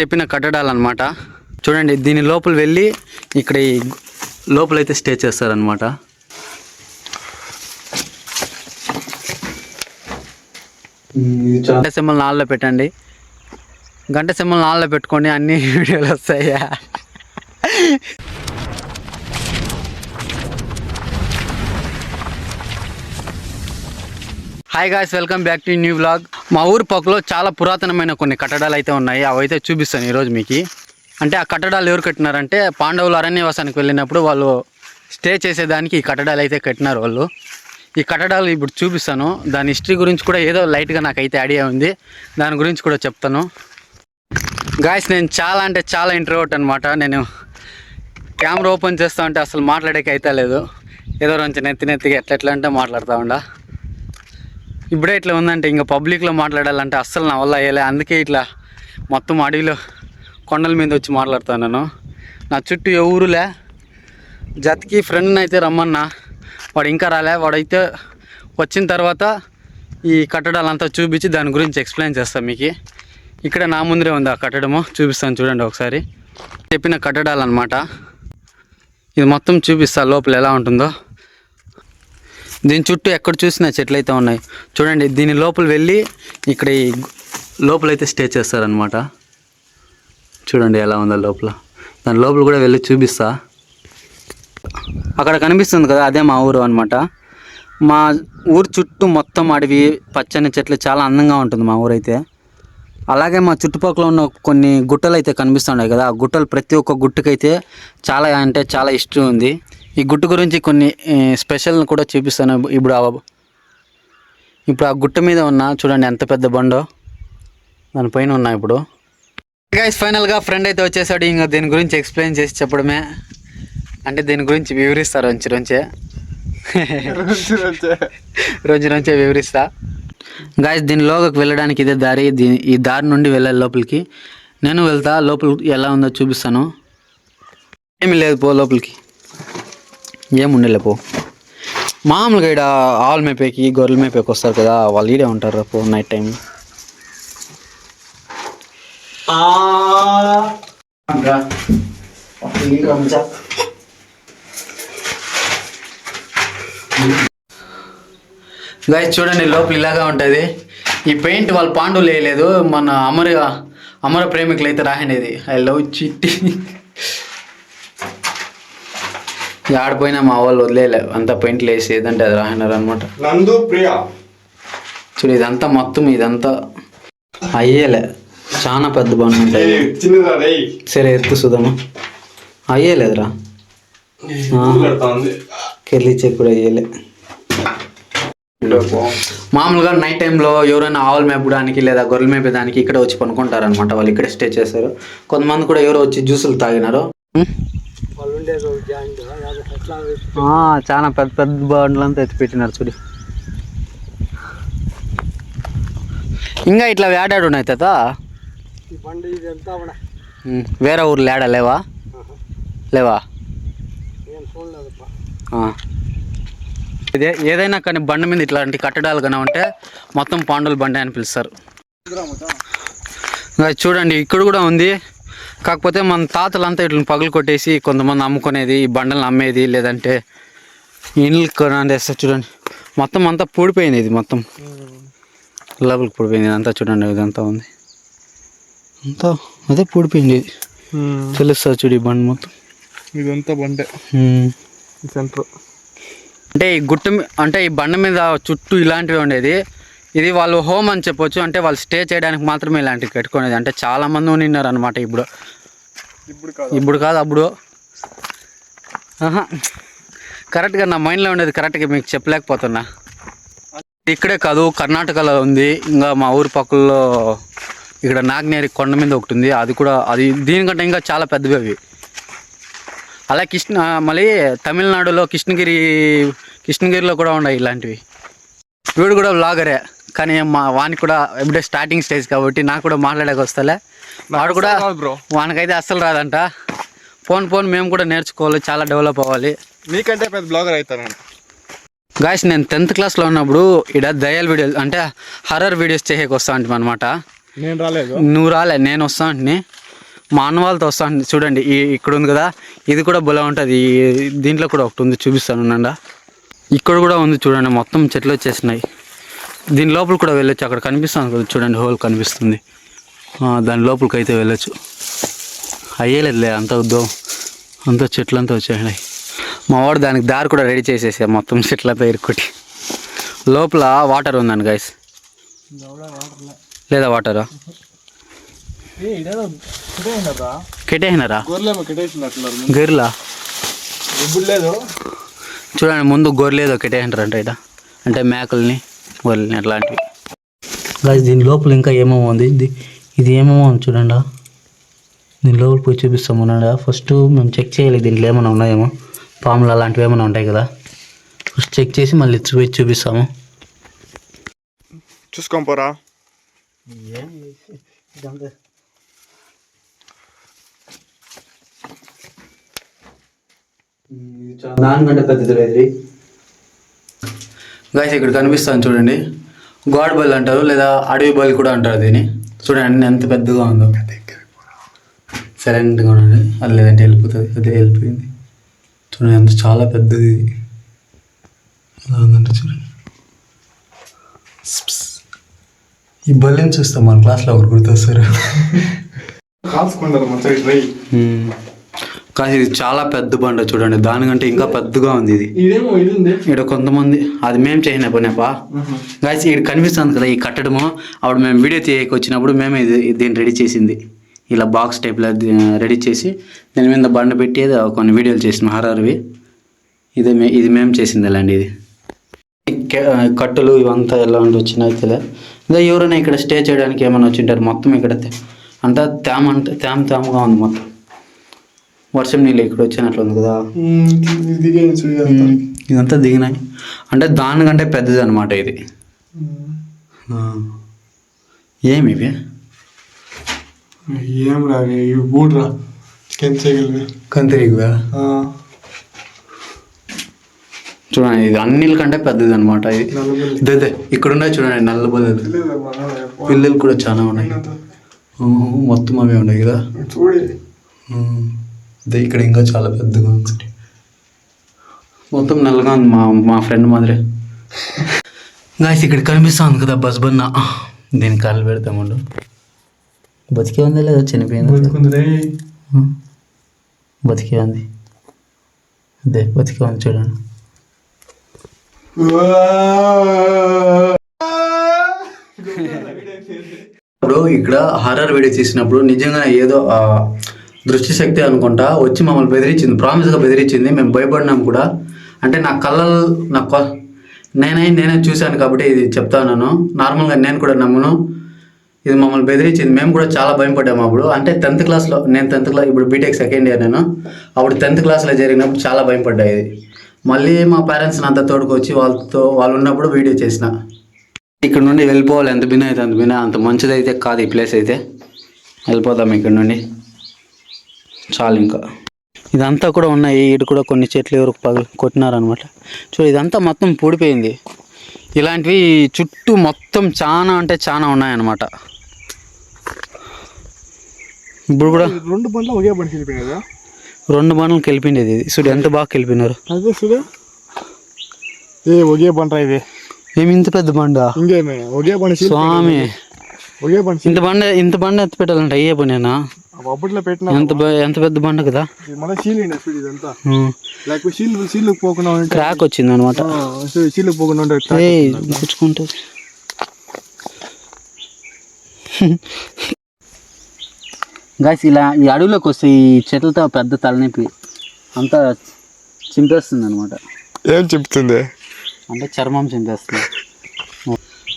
చెప్పిన కట్టడాలు అనమాట చూడండి దీని లోపల వెళ్ళి ఇక్కడ ఈ లోపలైతే స్టే చేస్తారనమాట గంట సింబల్ నాలుగులో పెట్టండి. గంట సింబల్ నాలుగులో పెట్టుకోండి అన్ని వీడియోలు వస్తాయా? Hi guys welcome back to new blog మా ఊరు పక్కలో చాలా పురాతనమైన కొన్ని కట్టడాలు అయితే ఉన్నాయి. అవి అయితే చూపిస్తాను ఈరోజు మీకు. అంటే ఆ కట్టడాలు ఎవరు కట్టినారంటే పాండవులు అరణ్యవాసానికి వెళ్ళినప్పుడు వాళ్ళు స్టే చేసేదానికి ఈ కట్టడాలు అయితే కట్టినారు వాళ్ళు. ఈ కట్టడాలు ఇప్పుడు చూపిస్తాను. దాని హిస్టరీ గురించి కూడా ఏదో లైట్గా నాకైతే ఐడియా ఉంది. దాని గురించి కూడా చెప్తాను. గాయస్ నేను చాలా అంటే చాలా ఇంటర్వ్యూట్ అనమాట నేను కెమెరా ఓపెన్ చేస్తా ఉంటే అసలు మాట్లాడేకి అయితే లేదు. ఏదో కొంచెం నెత్తి నెత్తిగా ఎట్లా ఎట్లా అంటే మాట్లాడుతూ ఉండా. ఇప్పుడే ఇట్లా ఉందంటే ఇంకా పబ్లిక్లో మాట్లాడాలంటే అస్సలు నా వల్ల అయ్యలే. అందుకే ఇట్లా మొత్తం అడవిలో కొండల మీద వచ్చి మాట్లాడుతాను నేను నా చుట్టూ ఎవరులే. జతకి ఫ్రెండ్ని అయితే రమ్మన్నా. వాడు ఇంకా రాలే. వాడైతే వచ్చిన తర్వాత ఈ కట్టడాలంతా చూపించి దాని గురించి ఎక్స్ప్లెయిన్ చేస్తాను మీకు. ఇక్కడ నా ముందరే ఉంది ఆ కట్టడము. చూపిస్తాను చూడండి ఒకసారి. చెప్పిన కట్టడాలు అనమాట ఇది మొత్తం చూపిస్తా లోపల ఎలా ఉంటుందో. దీని చుట్టూ ఎక్కడ చూసినా చెట్లు అయితే ఉన్నాయి. చూడండి దీని లోపల వెళ్ళి ఇక్కడ ఈ లోపలైతే స్టే చేస్తారనమాట చూడండి ఎలా ఉందో లోపల. దాని లోపల కూడా వెళ్ళి చూపిస్తా. అక్కడ కనిపిస్తుంది కదా అదే మా ఊరు అనమాట మా ఊరు చుట్టూ మొత్తం అడవి పచ్చని చెట్లు చాలా అందంగా ఉంటుంది మా ఊరైతే. అలాగే మా చుట్టుపక్కల ఉన్న కొన్ని గుట్టలు అయితే కనిపిస్తున్నాయి కదా ఆ గుట్టలు ప్రతి ఒక్క గుట్టుకైతే చాలా అంటే చాలా ఇష్టం ఉంది. ఈ గుట్టు గురించి కొన్ని స్పెషల్ కూడా చూపిస్తాను ఇప్పుడు ఆ ఇప్పుడు ఆ గుట్ట మీద ఉన్న చూడండి ఎంత పెద్ద బండో. దానిపైన ఉన్నా ఇప్పుడు. గైస్ ఫైనల్గా ఫ్రెండ్ అయితే వచ్చేసాడు. ఇంకా దీని గురించి ఎక్స్ప్లెయిన్ చేసి చెప్పడమే. అంటే దీని గురించి వివరిస్తారు రోజు రోజే రోజు నుంచే వివరిస్తా. గాయస్ దీని లోకి వెళ్ళడానికి ఇదే దారి. ఈ దారి నుండి వెళ్ళాలి లోపలికి. నేను వెళ్తా లోపల ఎలా ఉందో చూపిస్తాను. ఏమి లేదు పో లోపలికి. ఏముండలే పో. మామూలుగా ఇక్కడ ఆవుల మేపేకి గొర్రెల మేపేకి వస్తారు కదా వాళ్ళు ఈడే ఉంటారు పో నైట్ టైం గైస్ చూడండి లోపల ఇలాగా ఉంటుంది. ఈ పెయింట్ వాళ్ళు పాండవులు వేయలేదు మన అమర అమర ప్రేమికులు అయితే రాహనేది ఐ లవ్ చిట్టి. ఆడిపోయినా మా వాళ్ళు వదిలేయలే అంతా పెయింట్లు వేసి ఏదంటే అది రాహినారు అనమాట నందు ప్రియా. చూడు ఇదంతా మొత్తం ఇదంతా అయ్యేలే. చాలా పెద్ద బండి చిన్నదా రే సరే ఎత్తు సుధమా అయ్యేలేదురా. ఉంది కెర్లీచే కూడా అయ్యేలే. మామూలుగా నైట్ టైంలో ఎవరైనా ఆవులు మేపడానికి లేదా గొర్రెలు మేపేదానికి ఇక్కడ వచ్చి పనుకుంటారు అనమాట వాళ్ళు ఇక్కడే స్టే చేస్తారు. కొంతమంది కూడా ఎవరో వచ్చి జ్యూసులు తాగినారు. చాలా పెద్ద పెద్ద బండ్లంతా ఎత్తి పెట్టినారు చూడు. ఇంకా ఇట్లా వేడాడు ఉన్నాయి తాత ఉమ్, వేరే ఊర్లో ఏడా లేవా? లేవా. ఇదే ఏదైనా కానీ బండి మీద ఇట్లాంటి కట్టడాలు కానీ ఉంటే మొత్తం పాండుల బండి అని పిలుస్తారు. చూడండి ఇక్కడ కూడా ఉంది. కాకపోతే మన తాతలంతా ఇట్లా పగులు కొట్టేసి కొంతమంది అమ్ముకునేది ఈ బండలను అమ్మేది లేదంటే ఇండ్లు కొనేస్తారు చూడండి. మొత్తం అంతా పూడిపోయింది ఇది మొత్తం. లోపలికి పూడిపోయింది ఇదంతా చూడండి ఇదంతా ఉంది. అంతా అదే పూడిపోయింది ఇది. తెలుస్తుంది చూడు ఈ బండి మొత్తం. ఇదంతా బండే. సెంటర్. అంటే ఈ గుట్ట అంటే ఈ బండ మీద చుట్టూ ఇలాంటివి ఉండేది. ఇది వాళ్ళు హోమ్ అని చెప్పొచ్చు. అంటే వాళ్ళు స్టే చేయడానికి మాత్రమే ఇలాంటివి కట్టుకునేది అంటే చాలా మంది ఉన్నారు అనమాట ఇప్పుడు. ఇప్పుడు కాదు. ఇప్పుడు కాదు అప్పుడు. కరెక్ట్గా నా మైండ్లో ఉండేది కరెక్ట్గా మీకు చెప్పలేకపోతున్నా. ఇక్కడే కాదు కర్ణాటకలో ఉంది. ఇంకా మా ఊరి పక్కల్లో ఇక్కడ నాగనేరి కొండ మీద ఒకటి ఉంది. అది కూడా అది దీనికంటే ఇంకా చాలా పెద్దవి అవి. అలా కృష్ణ మళ్ళీ తమిళనాడులో కృష్ణగిరి కృష్ణగిరిలో కూడా ఉన్నాయి ఇలాంటివి. వీడు కూడా బ్లాగరే కానీ మా వానికి కూడా ఇప్పుడే స్టార్టింగ్ స్టేజ్ కాబట్టి నాకు కూడా మాట్లాడక వస్తలే. వాడు కూడా బ్రో. వానికైతే అస్సలు రాదంట. ఫోన్ ఫోన్ మేము కూడా నేర్చుకోవాలి చాలా డెవలప్ అవ్వాలి. నీకంటే పెద్ద బ్లాగర్ అవుతాను గాయస్ నేను టెన్త్ క్లాస్లో ఉన్నప్పుడు ఇక్కడ దయాల్ వీడియోస్ అంటే హర్రర్ వీడియోస్ చేసేకి వస్తా ఉంటాం అనమాట నేను రాలేదు. నువ్వు రాలే నేను వస్తా ఉంటిని మానవాళ్ళతో వస్తాను చూడండి ఈ ఇక్కడ ఉంది కదా ఇది కూడా బలం ఉంటుంది. దీంట్లో కూడా ఒకటి ఉంది చూపిస్తాను ఇక్కడ కూడా ఉంది చూడండి మొత్తం చెట్లు వచ్చేసినాయి. దీని లోపల కూడా వెళ్ళొచ్చు. అక్కడ కనిపిస్తుంది కదా చూడండి హోల్ కనిపిస్తుంది. ఆ, దాని లోపలికి అయితే వెళ్ళొచ్చు. అయ్యేలేదులే అంత ఉద్యోగం అంతా చెట్లంతా వచ్చేసినాయి. మా వాడు దానికి దారి కూడా రెడీ చేసేసా మొత్తం చెట్లతో ఇరుక్కొట్టి లోపల వాటర్ ఉందండి గైస్ లేదా వాటరా? కెట్టేసినట్టున్నారు గొర్రెలా? చూడండి ముందు గొర్రెలేదో కెట్టేసినారు అంటే ఇట అంటే మేకల్ని. గొర్రెల్ని అట్లాంటివి గాయస్ దీని లోపల ఇంకా ఏమేమో ఉంది? ఇది ఇది ఏమేమో ఉంది చూడండి? దీని లోపల పోయి చూపిస్తాము ఉన్నాడా ఫస్ట్ మేము చెక్ చేయాలి దీంట్లో ఏమైనా ఉన్నాయేమో. పాములు అలాంటివి ఏమైనా ఉంటాయి కదా? ఫస్ట్ చెక్ చేసి మళ్ళీ పోయి చూపిస్తాము. చూసుకొని పోరా. దానికంటే పెద్దది లేదు గాయస్ ఇక్కడ కనిపిస్తాను చూడండి. గాడ్ బల్ అంటారు లేదా అడవి బల్ కూడా అంటారు దీన్ని. చూడండి ఎంత పెద్దగా ఉందో. సైలెంట్గా ఉండండి. అది లేదంటే వెళ్ళిపోతుంది. అదే వెళ్ళిపోయింది. చూడండి ఎంత చాలా పెద్దది. ఎలా ఉందంటే చూడండి. ఈ బల్లిని చూస్తాం? మన క్లాస్లో ఒకరు గుర్తొస్తారు? కాల్చుకున్నారు మంచిగా కానీ ఇది చాలా పెద్ద బండ చూడండి. దానికంటే ఇంకా పెద్దగా ఉంది ఇది. ఇక్కడ కొంతమంది అది మేము చేసిన పనేపా? గాయస్ ఇక్కడ కనిపిస్తుంది కదా ఈ కట్టడము. అప్పుడు మేము వీడియో తీయక వచ్చినప్పుడు మేమే ఇది దీన్ని రెడీ చేసింది. ఇలా బాక్స్ టైప్లో రెడీ చేసి దీని మీద బండ పెట్టి కొన్ని వీడియోలు చేసిన హారర్వి ఇదే మే ఇది మేము చేసింది అలాంటి ఇది కట్టలు ఇవంతా ఎలా ఉండి వచ్చినాయి తెలియదు ఇంకా ఎవరైనా ఇక్కడ స్టే చేయడానికి ఏమైనా వచ్చింటారు మొత్తం ఇక్కడ అంతా తేమ అంటే తేమ తేమగా ఉంది మొత్తం. వర్షం నీళ్ళు ఇక్కడ వచ్చినట్లు ఉంది కదా. ఇదంతా. దిగినాయి. అంటే దానికంటే పెద్దది అనమాట ఇది. ఏమి ఇవి? ఏం రా ఇవి బూడ్రా కెంచగలివి కంతిరిగా చూడండి ఇది అన్నిల కంటే పెద్దది అనమాట ఇది. ఇదే ఇక్కడ ఉన్నాయి చూడండి నల్ల బల్లలు పిల్లలు కూడా చాలా ఉన్నాయి. మొత్తం అవే ఉన్నాయి కదా. చూడి. ఇదే ఇక్కడ ఇంకా చాలా పెద్దగా ఉంది. మొత్తం నల్లగా ఉంది మా మా ఫ్రెండ్ మాదిరి. గాయస్ ఇక్కడ కనిపిస్తుంది కదా బస్ బన్న దీనికి కాళ్ళు పెడతామండు. బతికే ఉందా లేదా? చనిపోయింది? బతికే ఉంది అదే బతికే ఉంది చూడండి. ఇప్పుడు ఇక్కడ హర్రర్ వీడియో తీసినప్పుడు నిజంగా ఏదో ఆ, దృష్టి శక్తి అనుకుంటా వచ్చి మమ్మల్ని బెదిరించింది ప్రామిస్గా బెదిరించింది. మేము భయపడినాం కూడా. అంటే నా కళ్ళలు నా కొ నేనే నేనే చూశాను కాబట్టి ఇది చెప్తాను నార్మల్గా నేను కూడా నమ్మను. ఇది మమ్మల్ని బెదిరించింది. మేము కూడా చాలా భయపడ్డాము అప్పుడు. అంటే టెన్త్ క్లాస్లో నేను టెన్త్ క్లాస్ ఇప్పుడు బీటెక్ సెకండ్ ఇయర్ నేను. అప్పుడు టెన్త్ క్లాస్లో జరిగినప్పుడు చాలా భయం పడ్డా ఇది. మళ్ళీ మా పేరెంట్స్ని అంతా తోడుకొచ్చి వాళ్ళతో వాళ్ళు ఉన్నప్పుడు వీడియో చేసిన. ఇక్కడ నుండి వెళ్ళిపోవాలి. ఎంత బిన్న అయితే అంత బిన్న అంత మంచిదైతే కాదు ఈ ప్లేస్ అయితే. వెళ్ళిపోదాం ఇక్కడ నుండి. చాలు ఇంకా. ఇదంతా కూడా ఉన్నాయి ఇటు కూడా కొన్ని చెట్లు ఎవరు పగలు కొట్టినారనమాట చూడు ఇదంతా మొత్తం పూడిపోయింది. ఇలాంటివి చుట్టూ మొత్తం చాలా అంటే చాలా ఉన్నాయన్నమాట. ఇప్పుడు కూడా రెండు బండ్లు ఒకే వెళ్ళిపోయినాయి కదా? రెండు బండ్లు కలిపిండేది ఇది. చూడు ఎంత బాగా కలిపినారు అదే చూడే. ఏ ఒకే బండ్రా ఇది? ఏమి ఇంత పెద్ద బండ? ఇంకేమే? ఒకే బండి స్వామి. ఒకే బండి ఇంత బండ ఇంత బండ ఎత్తి పెట్టాలంటే అయ్యే పనేనా? అప్పట్లో పెట్టిన ఎంత ఎంత పెద్ద బండ కదా? మళ్ళీ ఇదంతా. లేకపోతే సీల్ సీల్ పోకుండా క్రాక్ వచ్చింది అనమాట సీల్ పోకుండా ఉంటే ఇట్లా. గుచ్చుకుంటుంది గాయస్ ఇలా ఈ అడవిలోకి వస్తే ఈ చెట్లతో పెద్ద తలనొప్పి అంతా చింపేస్తుంది అనమాట ఏం చెప్తుంది? అంటే చర్మం చింపేస్తుంది.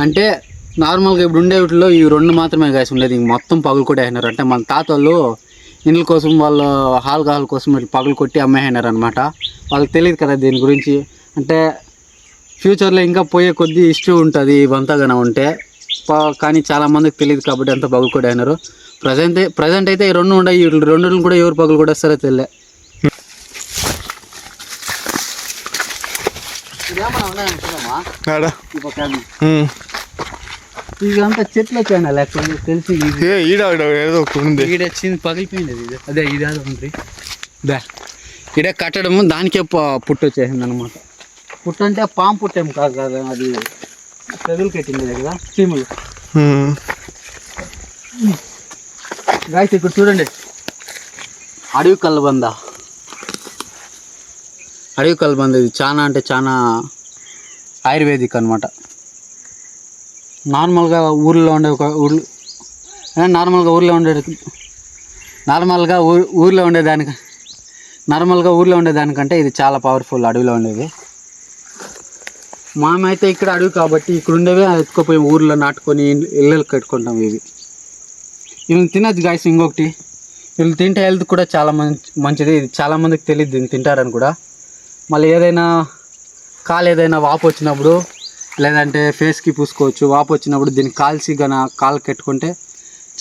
అంటే నార్మల్గా ఇప్పుడు ఉండే వీటిలో ఈ రెండు మాత్రమే గాయస్ ఉండేది. ఇంక మొత్తం పగులు కొట్టేసినారు. అంటే మన తాత వాళ్ళు ఇండ్ల కోసం వాళ్ళ ఆల్కహాల్ కోసం ఇట్లా పగులు కొట్టి అమ్మేసినారు అనమాట వాళ్ళకి తెలియదు కదా దీని గురించి. అంటే ఫ్యూచర్లో ఇంకా పోయే కొద్దీ ఇష్యూ ఉంటుంది ఇవంతా కానీ ఉంటే. ప- కానీ చాలా మందికి తెలియదు కాబట్టి అంత పగులు కొట్టేసినారు. ప్రజెంట్ ప్రజెంట్ అయితే ఈ రెండు ఉన్నాయి ఈ రెండు కూడా ఎవరు పగులు కొట్టేస్తారో తెలియదు ఇదేమన్నా ఉన్నాయనుకున్నామా ఇదంతా చెట్లు వచ్చాయి లేక తెలిసి ఇది. ఏ ఈడ ఏదో ఉంది. ఈడ వచ్చింది పగిలిపోయింది ఇది. అదే ఇది అది ఉంది. దా ఈడ కట్టడము దానికే ప- పుట్టు వచ్చేసింది అనమాట పుట్టు అంటే పాము పుట్టేం కాదు కదా అది తెగులు కట్టింది కదా చీమలు. గాయస్ ఇక్కడ చూడండి. అడవి కలబంద. అడవి కలబంద ఇది చాలా అంటే చాలా ఆయుర్వేదిక్ అనమాట నార్మల్గా ఊర్లో ఉండే ఒక ఊర్లో నార్మల్గా ఊర్లో ఉండే నార్మల్గా ఊ ఊర్లో ఉండేదానికి నార్మల్గా ఊర్లో ఉండేదానికంటే ఇది చాలా పవర్ఫుల్ అడవిలో ఉండేది మామైతే ఇక్కడ అడవి కాబట్టి ఇక్కడ ఉండేవి ఎత్తుకుపోయి ఊర్లో నాటుకొని ఇళ్ళు కట్టుకుంటాం ఇవి. వీళ్ళు తినచ్చు గాయస్ ఇంకొకటి. వీళ్ళు తింటే హెల్త్ కూడా చాలా మంచి మంచిది. ఇది చాలామందికి తెలియదు దీన్ని తింటారని కూడా. మళ్ళీ ఏదైనా కాలు ఏదైనా వాపు వచ్చినప్పుడు లేదంటే ఫేస్కి పూసుకోవచ్చు వాపు వచ్చినప్పుడు దీన్ని కాల్చి గన కాలు కట్టుకుంటే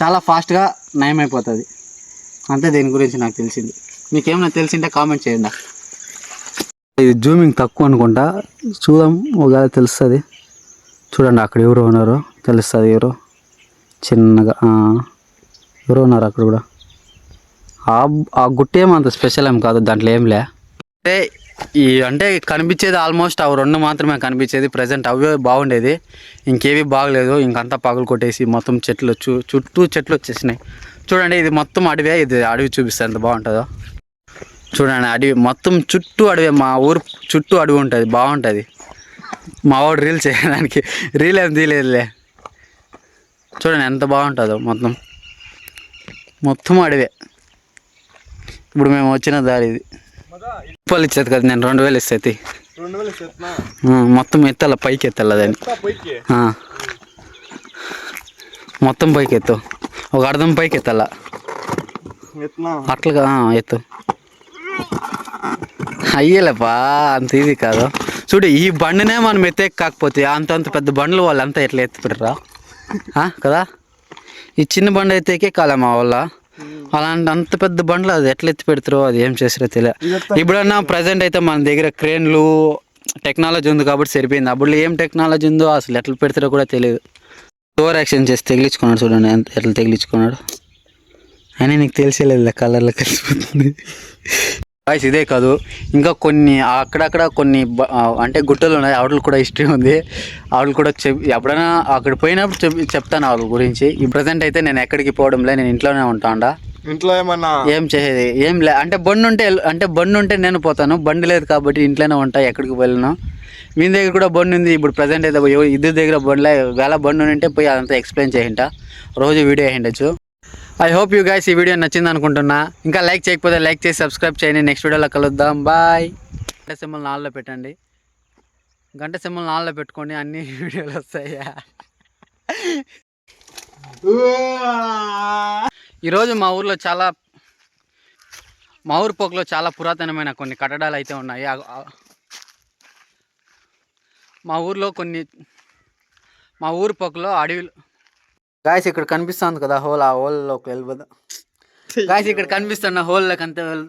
చాలా ఫాస్ట్గా నయమైపోతుంది. అంతే దీని గురించి నాకు తెలిసింది. మీకేమైనా తెలిసింటే కామెంట్ చేయండి ఇది జూమింగ్ తక్కువ అనుకుంటా. చూద్దాం ఒకవేళ తెలుస్తుంది. చూడండి అక్కడ ఎవరు ఉన్నారో తెలుస్తుంది ఎవరు. చిన్నగా ఆ, ఎవరు ఉన్నారు అక్కడ కూడా? ఆ ఆ గుట్ట ఏమంత స్పెషల్ ఏం కాదు దాంట్లో ఏం లే. అంటే ఈ అంటే కనిపించేది ఆల్మోస్ట్ అవి రెండు మాత్రమే కనిపించేది. ప్రజెంట్ అవే బాగుండేది. ఇంకేవి బాగలేదు. ఇంకంతా పగలు కొట్టేసి మొత్తం చెట్లు చు చుట్టూ చెట్లు వచ్చేసినాయి. చూడండి ఇది మొత్తం అడవే. ఇది అడవి చూపిస్తే ఎంత బాగుంటుందో. చూడండి అడవి మొత్తం చుట్టూ అడవే. మా ఊరు చుట్టూ అడవి ఉంటుంది. బాగుంటుంది. మా వాడు రీల్ చేయడానికి. రీల్ ఏం తీయలేదులే. చూడండి ఎంత బాగుంటుందో మొత్తం. మొత్తం అడవే. ఇప్పుడు మేము వచ్చిన దారి ఇది. రూపాయలు ఇచ్చేది కదా నేను రెండు వేలు ఇస్తే మొత్తం ఎత్తాల పైకి ఎత్తాల దాన్ని. మొత్తం పైకి ఎత్తు. ఒక అర్థం పైకి ఎత్తాల. అట్లుగా ఆ, ఎత్తు. అయ్యేలేపా అంత ఇది కాదు. చూడు ఈ బండినే మనం ఎత్తేకి కాకపోతే అంత అంత పెద్ద బండ్లు వాళ్ళు అంతా ఎట్లా ఎత్తుపెడరా కదా? ఈ చిన్న బండి ఎత్తేకే కాలే మా వాళ్ళ అలాంటి అంత పెద్ద బండ్లు అది ఎట్లా ఎత్తి పెడతారో అది ఏం చేస్తారో తెలియదు. ఇప్పుడన్నా ప్రజెంట్ అయితే మన దగ్గర క్రేన్లు టెక్నాలజీ ఉంది కాబట్టి సరిపోయింది. అప్పుడు ఏం టెక్నాలజీ ఉందో అసలు ఎట్లా పెడతారో కూడా తెలియదు. ఓవర్ యాక్షన్ చేసి తెగిలించుకున్నాడు చూడండి ఎంత- ఎట్లా తెగిలించుకున్నాడు. అయినా నీకు తెలిసేలేదు కలర్లో కలిసిపోతుంది వాయిస్ ఇదే కాదు. ఇంకా కొన్ని అక్కడక్కడ కొన్ని అంటే గుట్టలు ఉన్నాయి. ఆవిడలు కూడా హిస్టరీ ఉంది. ఆవిడలు కూడా చెప్ ఎప్పుడైనా అక్కడ పోయినప్పుడు చెప్ చెప్తాను వాళ్ళ గురించి. ఈ ప్రజెంట్ అయితే నేను ఎక్కడికి పోవడంలే నేను ఇంట్లోనే ఉంటాండా. ఇంట్లో ఏమన్నా? ఏం చేసేది ఏం లే అంటే బండి ఉంటే అంటే బండి ఉంటే నేను పోతాను. బండి లేదు కాబట్టి ఇంట్లోనే ఉంటా ఎక్కడికి వెళ్ళను. మీ దగ్గర కూడా బండి ఉంది. ఇప్పుడు ప్రజెంట్ అయితే ఇద్దరి దగ్గర బండిలే. వేళ బండి ఉంటే పోయి అదంతా ఎక్స్ప్లెయిన్ చేయంట. రోజు వీడియో వేయండొచ్చు. ఐ హోప్ యూ గైస్ ఈ వీడియో నచ్చింది అనుకుంటున్నా. ఇంకా లైక్ చేయకపోతే లైక్ చేసి సబ్స్క్రైబ్ చేయండి. నెక్స్ట్ వీడియోలో కలుద్దాం. బాయ్ గంట సింబల్ నాలుగులో పెట్టండి. గంట సింబల్ నాలుగులో పెట్టుకోండి అన్ని వీడియోలు వస్తాయా? ఈరోజు మా ఊర్లో చాలా మా ఊరు పోకలో చాలా పురాతనమైన కొన్ని కట్టడాలు అయితే ఉన్నాయి. మా ఊర్లో కొన్ని మా ఊరు పక్కలో అడవిలో గాయస్ ఇక్కడ కనిపిస్తుంది కదా హోల్ ఆ హోల్లోకి వెళ్ళిపోదా. గాయస్ ఇక్కడ కనిపిస్తున్న హోల్లోకి అంతే వెళ్